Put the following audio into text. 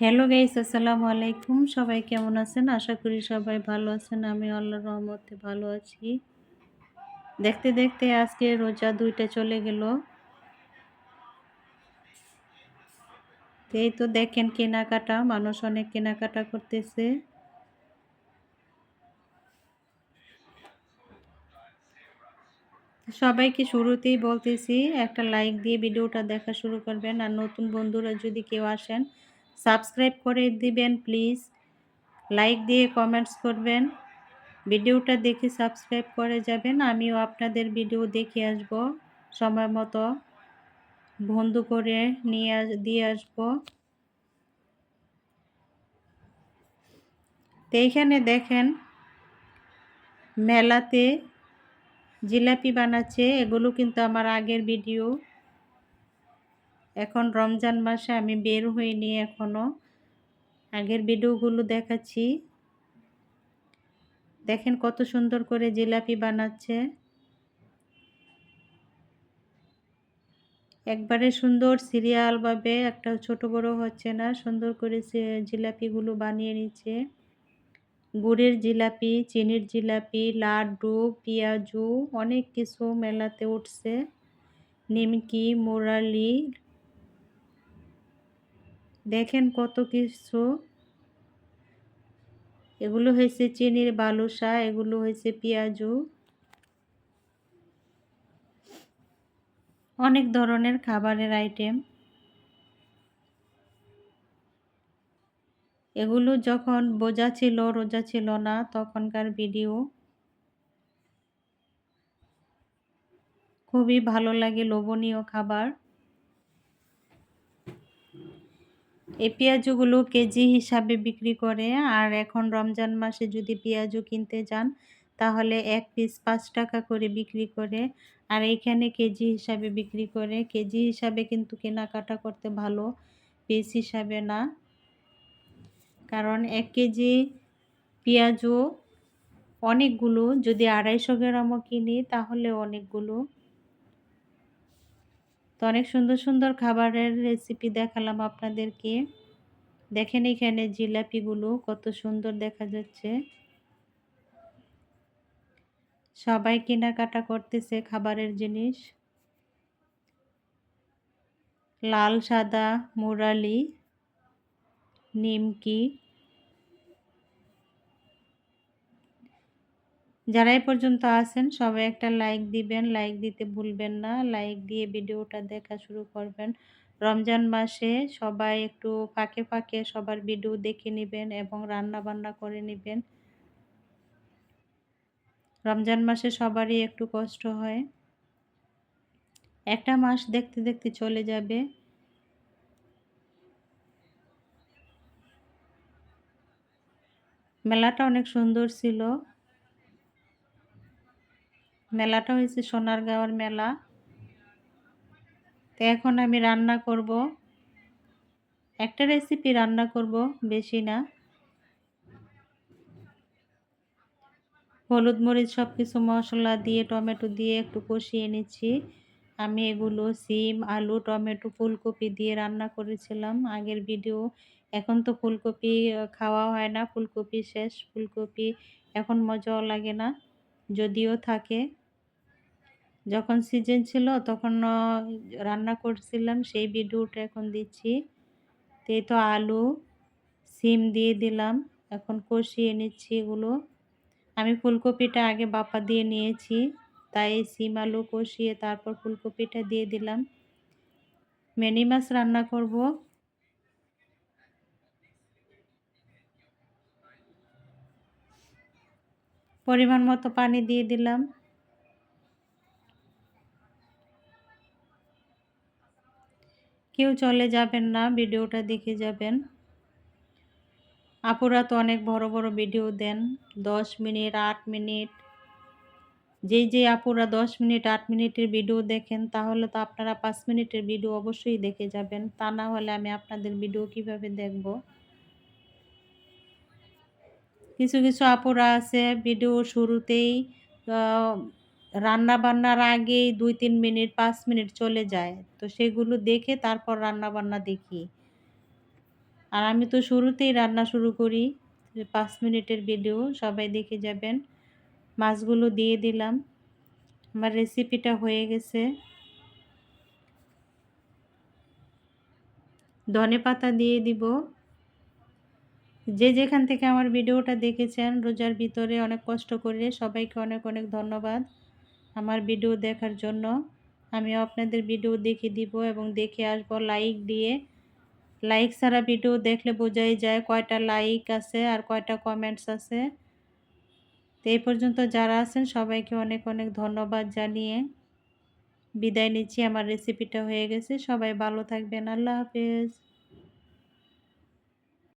Hello guys, আসসালামু আলাইকুম। সবাই কেমন আছেন? আশা করি সবাই ভালো আছেন। আমি আল্লাহর রহমতে ভালো আছি। দেখতে দেখতে আজকে রোজা দুইটা চলে গেল। এই তো দেখেন কেনাকাটা, মানুষ অনেক কেনাকাটা করতেছে। সবাইকে শুরুতেই বলতেছি, একটা লাইক দিয়ে ভিডিওটা দেখা শুরু করবেন। আর নতুন বন্ধুরা যদি কেউ আসেন সাবস্ক্রাইব করে দিবেন, প্লিজ। লাইক দিয়ে কমেন্টস করবেন। ভিডিওটা দেখে সাবস্ক্রাইব করে যাবেন। আমিও আপনাদের ভিডিও দেখে আসব, সময় মতো বন্ধু করে নিয়ে দিয়ে আসব। তো এইখানে দেখেন, মেলাতে জিলাপি বানাচ্ছে। এগুলো কিন্তু আমার আগের ভিডিও। এখন রমজান মাসে আমি বের হইনি এখনও আগের ভিডিওগুলো দেখাচ্ছি। দেখেন কত সুন্দর করে জিলাপি বানাচ্ছে। একবারে সুন্দর সিরিয়ালভাবে একটা ছোট বড় হচ্ছে না, সুন্দর করে জিলাপিগুলো বানিয়ে নিচ্ছে। গুড়ের জিলাপি, চিনির জিলাপি, লাড্ডু, পেঁয়াজু, অনেক কিছু মেলাতে উঠছে। নিমকি, মোরালি দেখেন কত কিছু। এগুলো হয়েছে চিনির বালুসা এগুলো হয়েছে পেঁয়াজু। অনেক ধরনের খাবারের আইটেম এগুলো যখন বোঝা ছিল, রোজা ছিল না, তখনকার ভিডিও খুবই ভালো লাগে, লোভনীয় খাবার। এই পেঁয়াজগুলো কেজি হিসাবে বিক্রি করে, আর এখন রমজান মাসে যদি পেঁয়াজু কিনতে যান, তাহলে এক পিস পাঁচ টাকা করে বিক্রি করে, আর এইখানে কেজি হিসাবে বিক্রি করে। কেজি হিসাবে কিন্তু কেনাকাটা করতে ভালো, পিস হিসাবে না। কারণ এক কেজি পেঁয়াজও অনেকগুলো, যদি আড়াইশো গ্রামও কিনি, তাহলে অনেকগুলো। তো অনেক সুন্দর সুন্দর খাবারের রেসিপি দেখালাম আপনাদেরকে। দেখেন এখানে জিলাপিগুলো কত সুন্দর দেখা যাচ্ছে। সবাই কেনাকাটা করতেছে খাবারের জিনিস। লাল, সাদা, মুরালি, নিমকি। যারা এই পর্যন্ত আছেন, সবাই একটা লাইক দিবেন। লাইক দিতে ভুলবেন না। লাইক দিয়ে ভিডিওটা দেখা শুরু করবেন। রমজান মাসে সবাই একটু ফাঁকে ফাঁকে সবার ভিডিও দেখে নেবেন এবং রান্না বান্না করে নেবেন। রমজান মাসে সবারই একটু কষ্ট হয়। একটা মাস দেখতে দেখতে চলে যাবে। মেলাটা অনেক সুন্দর ছিল। মেলাটা হয়েছে সোনারগাঁওয়ের মেলা। তো এখন আমি রান্না করব। একটা রেসিপি রান্না করব, বেশি না। হলুদ মরিচ সব কিছু মশলা দিয়ে, টমেটো দিয়ে একটু কষিয়ে নিচ্ছি। আমি এগুলো সিম, আলু, টমেটো, ফুলকপি দিয়ে রান্না করেছিলাম আগের ভিডিও এখন তো ফুলকপি খাওয়া হয় না। ফুলকপি শেষ, ফুলকপি এখন মজাও লাগে না, যদিও থাকে। যখন সিজন ছিল তখন রান্না করছিলাম, সেই ভিডিওটা এখন দিচ্ছি। তো তো আলু, সিম দিয়ে দিলাম, এখন কষিয়ে নিচ্ছি এগুলো। আমি ফুলকপিটা আগে বাপা দিয়ে নিয়েছি, তাই সিম আলু কষিয়ে তারপর ফুলকপিটা দিয়ে দিলাম। মেনি মাছ রান্না করব। পরিমাণ মতো পানি দিয়ে দিলাম। কেউ চলে যাবেন না, ভিডিওটা দেখে যাবেন। আপুরা তো অনেক বড় বড় ভিডিও দেন, দশ মিনিট, আট মিনিট। যেই যে আপুরা দশ মিনিট, আট মিনিটের ভিডিও দেখেন, তাহলে তো আপনারা পাঁচ মিনিটের ভিডিও অবশ্যই দেখে যাবেন। তা না হলে আমি আপনাদের ভিডিও কীভাবে দেখব? কিছু কিছু আপুরা আছে, ভিডিও শুরুতেই রান্না বান্নার আগেই দুই, তিন মিনিট, পাঁচ মিনিট চলে যায়। তো সেগুলো দেখে তারপর রান্না বান্না দেখি। আর আমি তো শুরুতেই রান্না শুরু করি পাঁচ মিনিটের ভিডিও সবাই দেখে যাবেন। মাছগুলো দিয়ে দিলাম। আমার রেসিপিটা হয়ে গেছে। ধনে পাতা দিয়ে দিব। যে যেখান থেকে আমার ভিডিওটা দেখেছেন, রোজার ভিতরে অনেক কষ্ট করে সবাইকে অনেক অনেক ধন্যবাদ। আমার ভিডিও দেখার জন্য। আমি আপনাদের ভিডিও দেখে দিব এবং দেখে আসব লাইক দিয়ে। লাইক ছাড়া ভিডিও দেখলে বোঝাই যায় কয়টা লাইক আছে আর কয়টা কমেন্টস আছে। তো এই পর্যন্ত যারা আছেন, সবাইকে অনেক অনেক ধন্যবাদ জানিয়ে বিদায় নিচ্ছি। আমার রেসিপিটা হয়ে গেছে। সবাই ভালো থাকবেন। আল্লাহ হাফেজ।